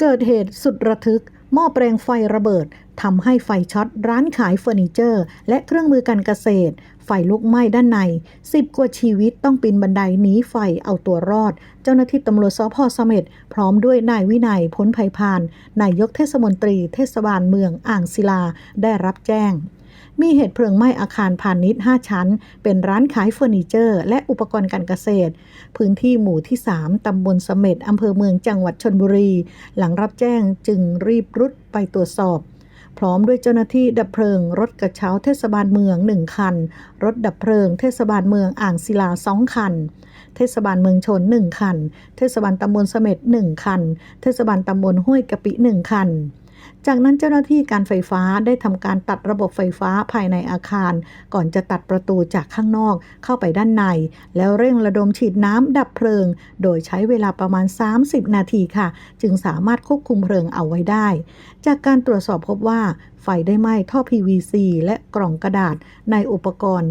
เกิดเหตุสุดระทึก หม้อแปลงไฟระเบิดทำให้ไฟช็อตร้านขายเฟอร์นิเจอร์ และเครื่องมือการเกษตร ไฟลุกไหม้ด้านในสิบกว่าชีวิตต้องปีนบันไดหนีไฟเอาตัวรอด เจ้าหน้าที่ตำรวจสพเสม็ดพร้อมด้วยนายวินัยพ้นภัยพานนายกเทศมนตรีเทศบาลเมืองอ่างศิลาได้รับแจ้ง มีเหตุเพลิงไหม้อาคารพาณิชย์ 5 ชั้น เป็นร้านขายเฟอร์นิเจอร์ และอุปกรณ์การเกษตร พื้นที่หมู่ที่ 3 ตำบลเสม็ดอำเภอเมืองจังหวัดชนบุรี หลังรับแจ้งจึงรีบรุดไปตรวจสอบ พร้อมด้วยเจ้าหน้าที่ดับเพลิง รถกระเช้าเทศบาลเมือง 1 คัน รถดับเพลิง เทศบาลเมืองอ่างศิลา 2 คันเทศบาลเมืองชน 1 คัน เทศบาลตำบลเสม็ด1 คัน เทศบาลตำบลห้วยกะปิ 1 คัน จากนั้นเจ้าหน้าที่การไฟฟ้าได้ทำการตัดระบบไฟฟ้าภายในอาคาร ก่อนจะตัดประตูจากข้างนอกเข้าไปด้านใน แล้วเร่งระดมฉีดน้ำดับเพลิง โดยใช้เวลาประมาณ 30 นาทีค่ะ จึงสามารถควบคุมเพลิงเอาไว้ได้ จากการตรวจสอบพบว่าไฟได้ไหม้ท่อ PVC และกล่องกระดาษในอุปกรณ์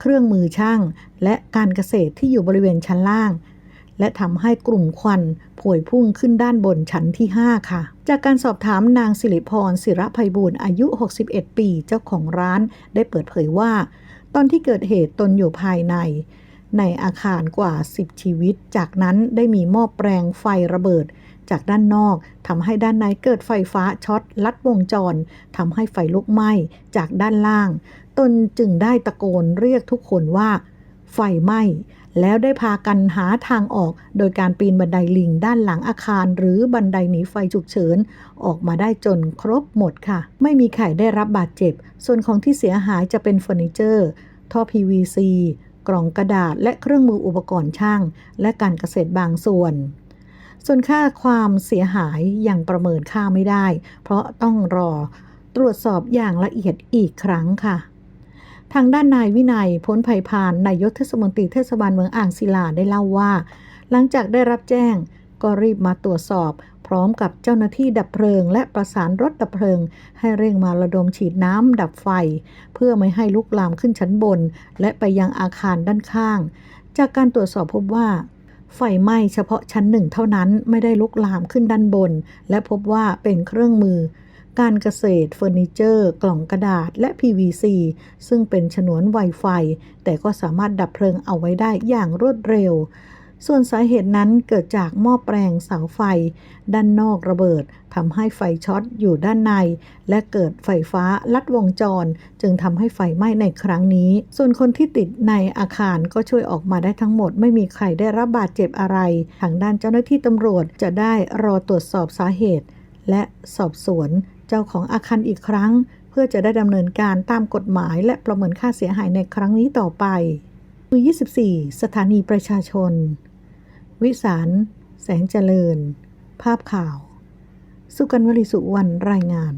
เครื่องมือช่าง และการเกษตรที่อยู่บริเวณชั้นล่าง และทำให้กลุ่มควันพวยพุ่งขึ้นด้านบนชั้นที่ 5 ค่ะ จากการสอบถามนางสิริพรศิระภัยบูรณ์อายุ 61 ปีเจ้าของร้าน ได้เปิดเผยว่า ตอนที่เกิดเหตุตนอยู่ภายใน ในอาคารกว่า 10 ชีวิต จากนั้นได้มีหม้อแปลงไฟระเบิด จากด้านนอกทำให้ด้านในเกิดไฟฟ้าช็อตลัดวงจรทำให้ไฟลุกไหม้จากด้านล่าง ตนจึงได้ตะโกนเรียกทุกคนว่า ไฟไหม้ แล้วได้พากันหาทางออก โดยการปีนบันไดลิงด้านหลังอาคาร หรือบันไดหนีไฟฉุกเฉิน ออกมาได้จนครบหมดค่ะ ไม่มีใครได้รับบาดเจ็บ ส่วนของที่เสียหายจะเป็นเฟอร์นิเจอร์ท่อ PVC กล่องกระดาษและเครื่องมืออุปกรณ์ช่าง และการเกษตรบางส่วน ส่วนค่าความเสียหายยังประเมินค่าไม่ได้ เพราะต้องรอตรวจสอบอย่างละเอียดอีกครั้งค่ะ ทางด้านนายวินัยพ้นภัยพานนายกเทศมนตรีเทศบาลเมืองอ่างศิลาได้เล่าว่า หลังจากได้รับแจ้งก็รีบมาตรวจสอบ พร้อมกับเจ้าหน้าที่ดับเพลิง และประสานรถดับเพลิง ให้เร่งมาระดมฉีดน้ำดับไฟ เพื่อไม่ให้ลุกลามขึ้นชั้นบน และไปยังอาคารด้านข้าง จากการตรวจสอบพบว่าไฟไหม้เฉพาะชั้นหนึ่งเท่านั้นไม่ได้ลุกลามขึ้นด้านบน และพบว่าเป็นเครื่องมือ การเกษตรเฟอร์นิเจอร์ กล่องกระดาษและ PVC ซึ่งเป็นฉนวนไวไฟ แต่ก็สามารถดับเพลิงเอาไว้ได้อย่างรวดเร็ว ส่วนสาเหตุนั้นเกิดจากหม้อแปลงเสาไฟ ด้านนอกระเบิดทำให้ไฟช็อตอยู่ด้านใน และเกิดไฟฟ้าลัดวงจร จึงทำให้ไฟไหม้ในครั้งนี้ ส่วนคนที่ติดในอาคารก็ช่วยออกมาได้ทั้งหมด ไม่มีใครได้รับบาดเจ็บอะไร ทางด้านเจ้าหน้าที่ตำรวจจะได้รอตรวจสอบสาเหตุ และสอบสวน จ้าของอาคารอีกครั้ง เพื่อจะได้ดำเนินการตามกฎหมาย และประเมินค่าเสียหายในครั้งนี้ต่อไปมือ24 สถานีประชาชน วิสาร แสงเจริญ ภาพข่าว สุกันวลีสุวรรณรายงาน